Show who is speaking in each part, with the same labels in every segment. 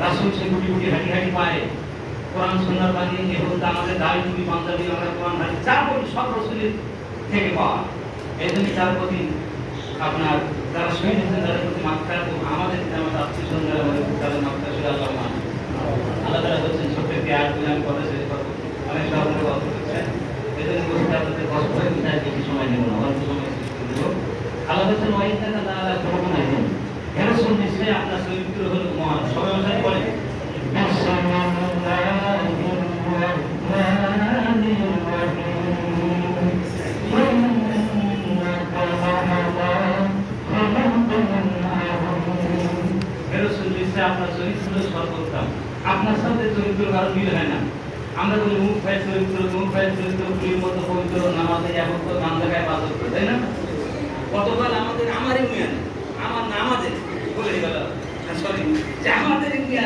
Speaker 1: রাসুল সে গুটি গুটি হাঁটি হাঁটি পায়ে কোরআন সুন্নাত বানিয়ে এ হচ্ছে আমাদের দাবি টুপি পাঞ্জাবি আমরা কোরআন হাঁটি যা বলি সব রসুলের থেকে পাওয়া এই জন্য তার প্রতি আপনার যারা শহীদ হয়েছেন তাদের প্রতি মাকড়া এবং আমাদের আমাদের আত্মীয় স্বজন তাদের মাকড়া শুধু আল্লাহ মান আল্লাহ তারা হচ্ছেন ছোট্টকে আর আমি কথা শেষ করব অনেক আপনারা কথা করছেন এই জন্য বলছি আপনাদের কষ্ট হয়ে তাই বেশি সময় নেব না অল্প সময় করে দেবো আল্লাহ বলছেন ওয়াইন টাকা না আল্লাহ কোনো নাই এরকম নিশ্চয়ই আপনার চরিত্র হলো মহান সবাই অনুসারে বলে নিশ্চয় আপনার চরিত্র হলো সর্বোত্তম আপনার সাথে চরিত্র কারও মিল হয় না। আমরা বলি মুখ ভাই চরিত্র মুখ ভাই চরিত্র পুরীর মতো পবিত্র নামাজে এখন তো গান লাগায় বাদ তাই না? গতকাল আমাদের আমারই মেয়ে আমার না আমাদের বলে গেল। সরি যে আমাদের মেয়ে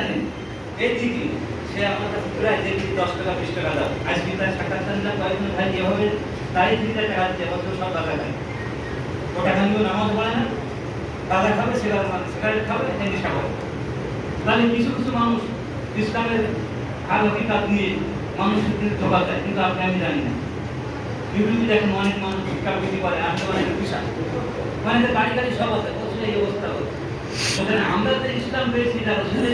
Speaker 1: এই দিকে সে আমার কাছে প্রায় দেখি দশ টাকা, বিশ টাকা দাও। আজকে তার সাক্ষাৎ না কয়েকজন ভাই যেভাবে তাই দিতে টাকা দিচ্ছে বছর সব টাকা খায়। ওটা খানিও নামাজ পড়ে না। দাদা খাবে, সেটা সিগারেট খাবে নেশা খাবে তাহলে কিছু কিছু মানুষ ইসলামের আলো কিতাব নিয়ে মানুষের কিন্তু ধোকা দেয়, কিন্তু আপনি আমি জানি না। ইউটিউবে দেখেন অনেক মানুষ শিক্ষা বিক্রি করে আসলে অনেক বিশাল মানে গাড়ি গাড়ি সব আছে অথচ এই অবস্থা হচ্ছে। আমরা যে ইসলাম পেয়েছি যারা আসলে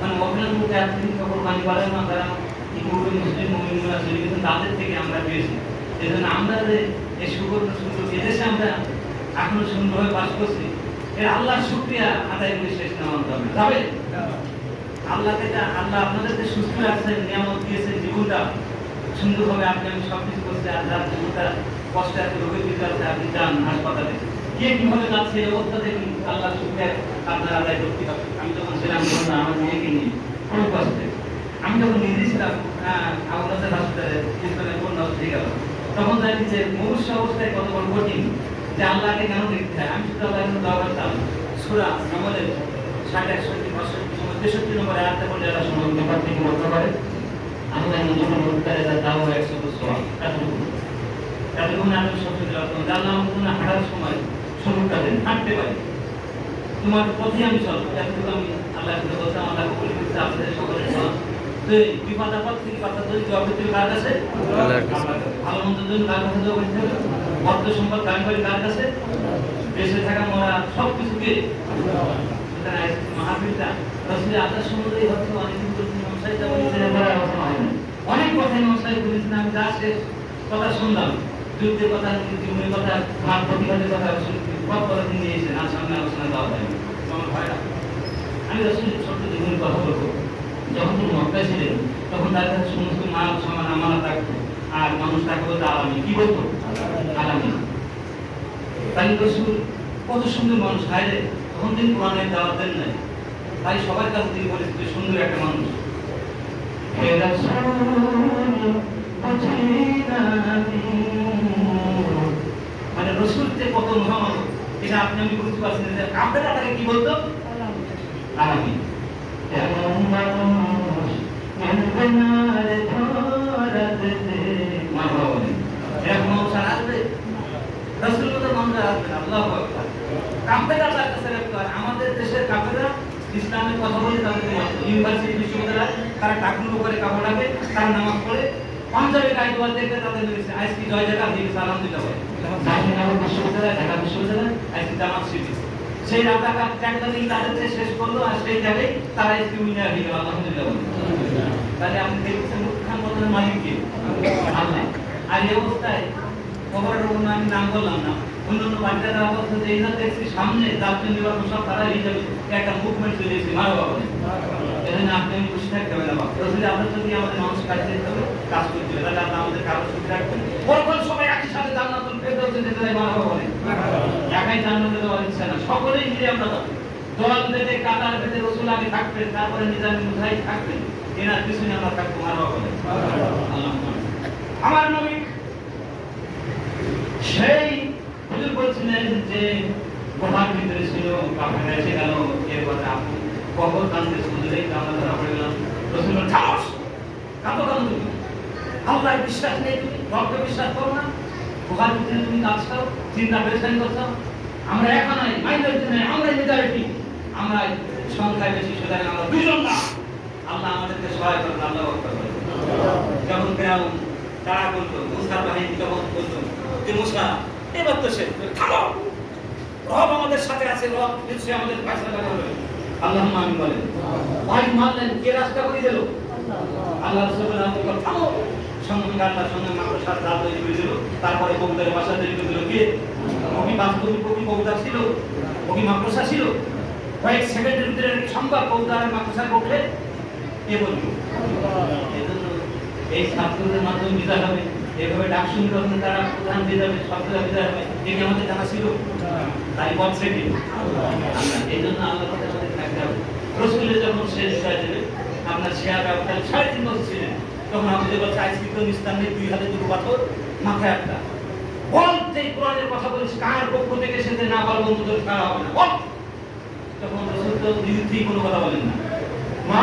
Speaker 1: মানে অভিনয় মুখে একদিন সকল মানি পারেন না তারা ইতিপূর্বে মুসলিম মহিলা চলে গেছেন, তাদের থেকে আমরা পেয়েছি। এই জন্য আমরা যে এই সুবর্ণ সুন্দর এদেশে আমরা এখনও সুন্দরভাবে বাস করছি এর আল্লাহর শুক্রিয়া আদায় করে শেষ না মানতে হবে যাবে আল্লাহকে যা আল্লাহ আপনাদের যে সুস্থ রাখছেন নিয়ামত দিয়েছে জীবনটা সুন্দরভাবে আপনি আমি সব কিছু করছি, আর যার জীবনটা কষ্টে আছে, রোগের ভিতরে আছে, আপনি যান হাসপাতালে। কে কীভাবে যাচ্ছে এই অবস্থা আল্লাহ শুক্রিয়া আপনার আদায় করতে হবে। আমি যখন ছিলাম, তখন আমার মেয়েকে নিয়ে খুব কষ্টে। আমি যখন নিজে ছিলাম আমাদের হাসপাতালে বন্যা হয়ে গেল তখন জানি যে মনুষ্য অবস্থায় কত বড় কঠিন যে আল্লাহকে কেন দেখতে হয়? আমি শুধু আল্লাহর কাছে দোয়া করতাম সুরা আমাদের ষাট একষট্টি পঁয়ষট্টি তেষট্টি নম্বরে আয়াতটা বলে যারা সময় ব্যাপার থেকে রক্ষা করে আল্লাহ নিজেকে রোজগারে যা দাও একশো বছর এতটুকু এতটুকু আমি করতাম জানলাম আমার কোনো হাঁটার সময় শুরুটা দেন হাঁটতে পারি। তোমার পথে আমি চলবো এতটুকু আমি আল্লাহ কাছে বলতাম আল্লাহ কবুল করতে আপনাদের সকলের। তো বিপদ আপদ থেকে কথা তৈরি কার কাছে
Speaker 2: আল্লাহর কাছে।
Speaker 1: ভালো মন্দের জন্য কার কাছে করতে হবে? অর্থ সম্পদ গান করে কার কাছে? দেশে থাকা মরা সব কিছুকে না। অনেক বলেছেন, আমি শেষ কথা শুনলাম। যুদ্ধের কথা, জীবনের কথা প্রতিবাদের কথা সব কথা তিনি নিয়েছেন আর সামনে আলোচনা দেওয়া হয় আমার আমি রসুলের ছোট্ট জীবনের কথা বলব। যখন তিনি মক্কায় ছিলেন, তখন তার কাছে সমস্ত মাল সমান আমানত থাকতো। আর মানুষ তাকে বলতো আলামি কি বলতো আলামি তাই রসুল কত সুন্দর মানুষ খায় রে, তখন তিনি কোরআনের দাওয়াত দেন নাই। তাই সবার কাছে তিনি বলেছেন যে সুন্দর একটা মানুষ। মানে রসুল যে কত মহামানব, এটা আপনি আমি বুঝতে পারছেন যে আপনারা তাকে কি বলতো? আলামি এমন মানুষ মিলবে না রে ধরাতে মা বাবা বলেন এরকম মানুষ আর আসবে রসুল্লাহ মানুষ আর আসবে না, আল্লাহু কাফেররা তার তাদের শেষ করল আর সেই জায়গায় তারা আজকে তাহলে আপনি দেখছেন আর এই অবস্থায় খবরের আমি নাম বললাম না। অন্যান্য দেখছি সামনে সব তারা একটা মুভমেন্ট চলে এসেছে এজন্য আপনি আমি থাকতে হবে না আপনার যদি আমাদের মানুষ হবে, কাজ করতে হবে, তাহলে আমাদের কারও একই আমরা তারপরে আমরা নবী সেই বলছিলেন যে গুহার ভিতরে ছিল কাপড় এসে গেল, এরপরে আপনি কবর কান্দে শুনলে কান্না ধরা পড়ে গেলাম রসুল খাস কাঁদো কাঁদো তুমি? আল্লাহ বিশ্বাস নেই তুমি, রবকে বিশ্বাস করো না। গুহার ভিতরে তুমি কাজ করো, চিন্তা পেরেশানি করছ আমরা একা নাই, মাইনরিটি নাই আমরা মেজরিটি আমরা সংখ্যায় বেশি, সুতরাং আমরা দুজন না। আল্লাহ আমাদেরকে সহায় করেন, আল্লাহ। যখন ফেরাউন তারা বলতো মুসার বাহিনী যখন বলতো যে, মুসা এবার তো সে। থামো। রব আমাদের সাথে আছে, রব নিশ্চয়ই আমাদের ফয়সালা করবে আল্লাহ আমি বলেন। ভাই, মারলেন, কে রাস্তা করে দিল? আল্লাহ রাসূল বললেন "আমি থামো। সঙ্গে আল্লাহ সঙ্গে তৈরি করে তারপরে কবুতরের বাসা তৈরি করে দিল কে? কবি বাস্তবিক কবি কবুতর ছিল কবি মাকড়সা ছিল। কয়েক সেকেন্ডের ভিতরে সম্ভব কবুতরের মাকড়সার পক্ষে এ এজন্য এই ছাত্রদের মাধ্যমে বিদায় হবে। এভাবে ডাক শুনতে হবে তারা প্রধান বিদায় হবে শব্দরা বিদায় হবে এটি আমাদের জানা ছিল। তাই বলছে কি এই জন্য আল্লাহ আমাদের থাকতে হবে। রসুলের যখন শেষ হয়ে যাবে, আপনার শেয়ার ব্যবস্থা সাড়ে তিন বছর ছিলেন, তখন আমাদের আজকে তো ইসলাম নেই, দুই হাতে দুটো পাথর, মাথায় একটা। বল কোরআনের কথা বলিস, কার পক্ষ থেকে সেটা না বল বন্ধু তোর হবে না। বল। তখন রসুল তো বিরুদ্ধেই কোনো কথা বলেন না। মা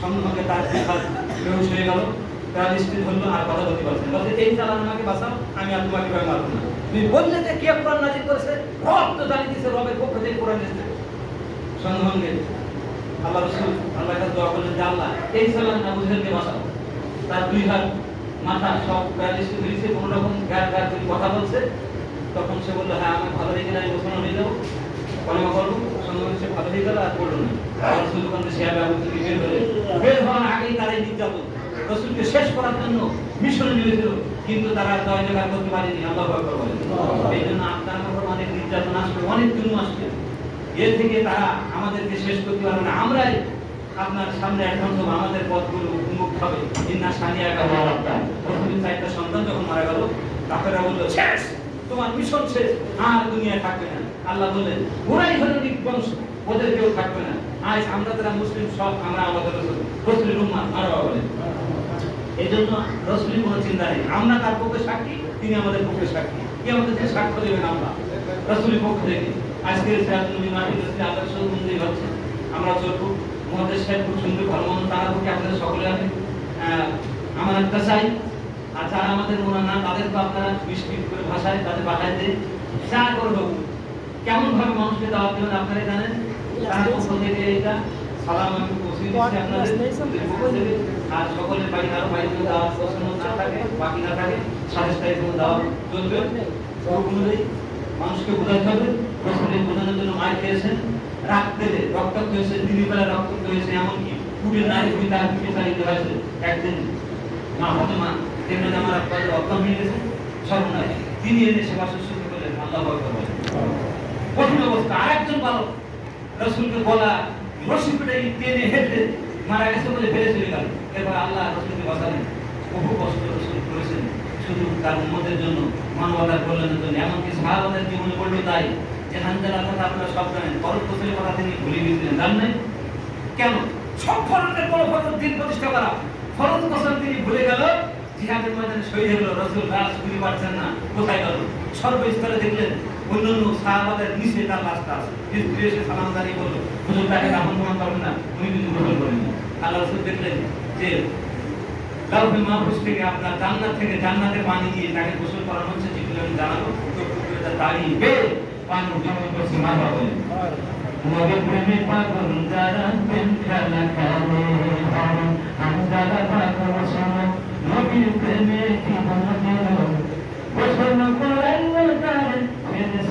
Speaker 1: সঙ্গে তার হাত বেহুশ হয়ে গেল। তার স্ত্রী ধরলো আর কথা বলতে পারছে না। বলছে, এই চালান আমাকে বাঁচাও, আমি আর তোমাকে ভয় মারবো না। তুমি বললে যে, কে কোরআন নাজিল করেছে? রব তো জানিয়ে দিয়েছে, রবের পক্ষ থেকে কোরআন এসেছে। সঙ্গে সঙ্গে আল্লাহ রসুল আল্লাহ কাছে দোয়া করলেন যে, আল্লাহ, এই চালান আবু জেহেলকে বাঁচাও। তার দুই হাত, মাথা সব প্যারালিস্ট হয়েছে কোনো রকম গায়ে গায়ে করে কথা বলছে, তখন সে বলল হ্যাঁ আমি ভালো হয়ে গেলে আমি মুসলমান হয়ে যাব। কলেমা করব সঙ্গে সে ভালো হয়ে গেল আর করল না। শেষ করার জন্য মিশনে কিন্তু তারা জয় করতে পারেনি, আল্লাহ বলে। এই জন্য আপনার অনেক নির্যাতন আসবে, অনেক আসবে। এর থেকে তারা আমাদেরকে শেষ করতে পারবে না। আমরাই আপনার সামনে এখন আমাদের পথগুলো উন্মুক্ত হবে। সানিয়া সন্তান যখন মারা গেল বলল, শেষ! তোমার মিশন শেষ। আর দুনিয়ায় থাকবে না। আল্লাহ বললেন, ওরাই হলো বংশ ওদের কেউ থাকবে না। আজ আমরা যারা মুসলিম, সব আমরা আমাদের রসুল। রসুলের উম্মা মারবা বলেন এই জন্য রসুলের কোনো চিন্তা নেই। আমরা তার পক্ষে সাক্ষী? তিনি আমাদের পক্ষে সাক্ষী। কি আমাদের যে সাক্ষ্য দেবেন আমরা? রসুলের পক্ষ থেকে। আজকের নবী মাটি রসুলের আদর্শ অনুযায়ী হচ্ছে। আমরা চলবো। আমাদের সাহেব খুব সুন্দর ভালো মন্দ তারা পক্ষে আপনাদের সকলে আমি আমার একটা চাই। আর যারা আমাদের মনে না তাদের তো আপনারা বিস্কৃত করে ভাষায়, তাদের পাঠায় দিয়ে যা করব। কেমন ভাবে মানুষকে দাওয়াত দেবেন আপনারা জানেন? তার আর আরও মানুষকে বোঝাতে হবে জন্য মায়ের খেয়েছেন পেলে রক্তাক্ত হয়েছে দিনের বেলা রক্তাক্ত হয়েছে এমনকি কুটির নারী ভূমি তার দিকে চালিত হয়েছে একদিন মা হতো মা তেমনি আমার অজ্ঞান হয়ে গেছে সর্বনাশ তিনি এনে সেবা শুশ্রূষা করলেন, আল্লাহ কঠিন অবস্থা, আরেকজন বালক রসুলকে বলা, রশি পেটে টেনে হেঁটে মারা গেছে বলে ফেলে চলে গেল। এরপর আল্লাহ রসুলকে বাঁচালেন বহু কষ্ট রসুল করেছেন। শুধু তার উন্মতের জন্য, মানবতার কল্যাণের জন্য। এমনকি সাহাবাদের জীবনে পড়ল তাই। যে হানজালার কথা আপনারা সব জানেন ফরজ গোসলের কথা তিনি ভুলে গিয়েছিলেন নাই? কেন? সব ফরজের বড় ফরজ দিন প্রতিষ্ঠা করা। ফরজ গোসল তিনি ভুলে গেল, জিহাদের ময়দানে শহীদ হলো রসুল লাশ খুঁজে পাচ্ছেন না। কোথায় গেল? সর্বস্তরে দেখলেন অন্যান্য সাহাবাদের নিচে তার লাশটা আছে। স্ত্রী এসে সালাম বলল, হুজুর, তাকে দাফন প্রমাণ করবেন না, উনি কিন্তু গোসল করেন আল্লাহ রসুল দেখলেন যে লাউহে মাহফুজ থেকে আপনার জান্নাত থেকে জান্নাতে পানি দিয়ে তাকে গোসল করানো হচ্ছে, যেগুলো আমি জানাব। তো তার দাঁড়িয়ে বের পানি উঠানো করছে মা বাবা নবী প্রেমে পাগল যারা প্রেম খেলা খেলে হয় আমরা পাগল শোনো নবীর প্রেমে জীবন দিল গোসল করেন করেন ফেরেশতার দলে মারহাবা বলেন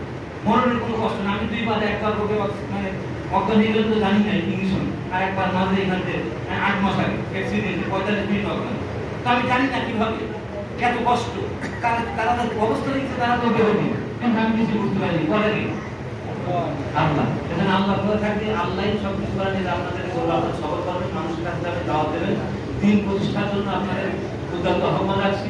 Speaker 1: মরণের কোনো কষ্ট না, আমি দুইবার একবার ওকে মানে অজ্ঞান হয়ে তো জানি না ইংলিশ আর একবার মাঝে এখান থেকে আট মাস আগে অ্যাক্সিডেন্টে পঁয়তাল্লিশ মিনিট অজ্ঞান। তো আমি জানি না কীভাবে, এত কষ্ট। তারা তারা তাদের অবস্থা দেখছে, তারা তো বেরোবে কিন্তু আমি কিছু বুঝতে পারিনি, বলে কি আল্লাহ, এখানে আল্লাহ করে থাকবে আল্লাহ সব কিছু করে নিয়ে আপনাদের বলব আপনার সবল করবেন, মানুষের কাছে যাবে, দাওয়াত দেবেন। দিন প্রতিষ্ঠার জন্য আপনাদের উদ্যোগ আহ্বান রাখছি।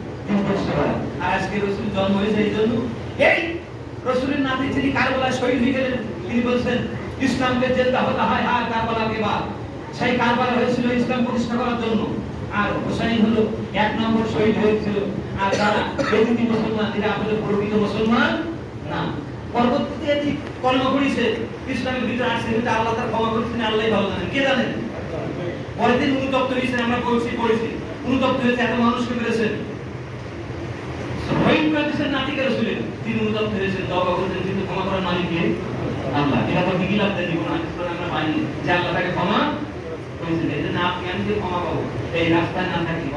Speaker 1: আর আজকে রসুল জন্ম হয়েছে এই জন্য। এই রসুলের নাতি যিনি কারবালায় শহীদ হয়ে গেলেন, তিনি বলছেন, ইসলামকে জেলতে হতে হয়, আর কারবালাকে বাদ। সেই কারবালা হয়েছিল ইসলাম প্রতিষ্ঠা করার জন্য। আর হোসাইন হলো এক নম্বর শহীদ হয়েছিল। আর তারা বেদিনী মুসলমান, এরা আসলে প্রকৃত মুসলমান না। পরবর্তীতে এটি কলমা পড়িছে, ইসলামের ভিতরে আসছে, কিন্তু আল্লাহ তার ক্ষমা করছেন, আল্লাহই ভালো জানেন। কে জানেন? পরের দিন অনুতপ্ত হয়েছেন, আমরা পড়ছি পড়েছি। অনুতপ্ত হয়েছে, এত মানুষকে মেরেছেন। তিনি দবা করছেন কিন্তু ক্ষমা করার মালিক আল্লাহ। এটা তো ঠিকই লাগতে দিব না আমরা পাইনি। যে আল্লাহ তাকে ক্ষমা করেছেন এই জন্য আপনি আমি যে ক্ষমা পাবো, এই রাস্তায় না থাকি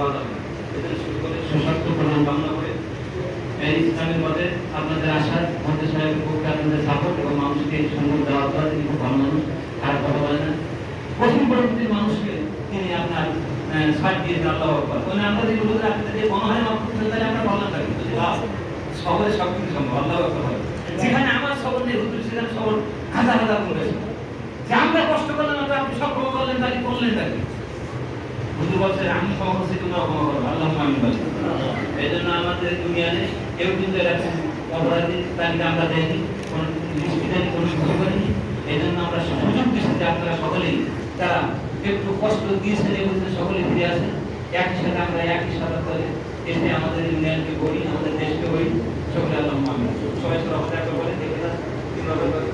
Speaker 1: শুরু করে সশক্ত বাংলা করে এই ইসলামের আপনাদের আশার মধ্যে সাহেবের পক্ষে আপনাদের সাপোর্ট এবং মানুষকে এই সুন্দর দেওয়া দেওয়া তিনি খুব ভালো মানুষ কথা বলে না। প্রথম পরবর্তী মানুষকে তিনি আপনার ছাড় দিয়েছেন আল্লাহ আকবর মানে আমরা যে বলতে আপনাদের যে মনে হয় করতে তাহলে আমরা বললাম থাকি যদি সবরে সব কিছু সম্ভব, আল্লাহ আকবর যেখানে আমার সবর নেই, হুজুর সেখানে সবর হাজার হাজার করে যে আমরা কষ্ট করলাম না আপনি সব ক্ষমা করলেন, তাকে করলেন তাকে। হুজুর বলছেন আমি করছি তোমরা ক্ষমা করো, আল্লাহ আমি বলছি এই জন্য আমাদের দুনিয়া নেই কেউ কিন্তু এরকম অপরাধী তালিকা আমরা দেয়নি কোনো দৃষ্টি দেয়নি কোনো কিছু করিনি। এই জন্য আমরা সুযোগ যে আপনারা সকলেই তারা একটু কষ্ট দিয়েছেন এই বলতে সকলেই ফিরে আসেন। একই সাথে আমরা একই সাথে করে এসে আমাদের ইউনিয়নকে করি আমাদের দেশকে করি সকলে আল্লাহ সবাই সবাই বলে দেখে না